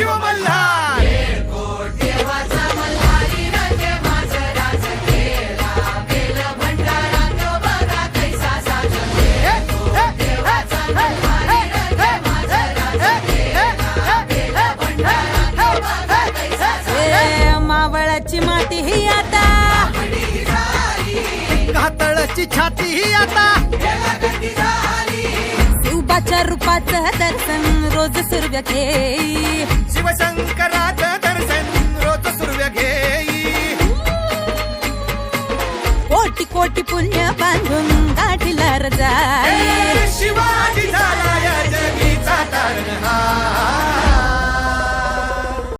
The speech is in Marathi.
शिव मल्हार. मावळाची माती ही आता. कातळाची छाती ही आता. शिवबाच्या रूपाचं दर्शन रोज सूर्य घेई. शिवशंकराचं दर्शन रोज सूर्य कोटी कोटी पुण्य बांधून गाठीला रजा